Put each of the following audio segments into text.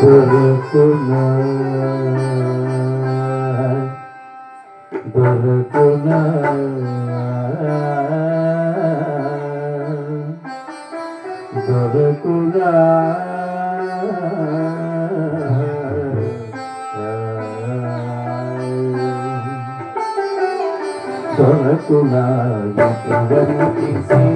దొరుకునా? దొరుకునా? దొరుకునా? దొరుకునా? దొరుకునా?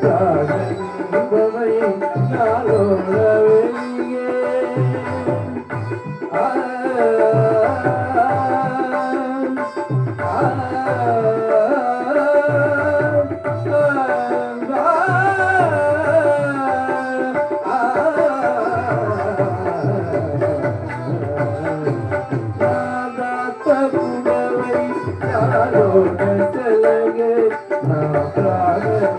Sadi, Sadi, Sadi, Sadi, Sadi, Sadi, Sadi,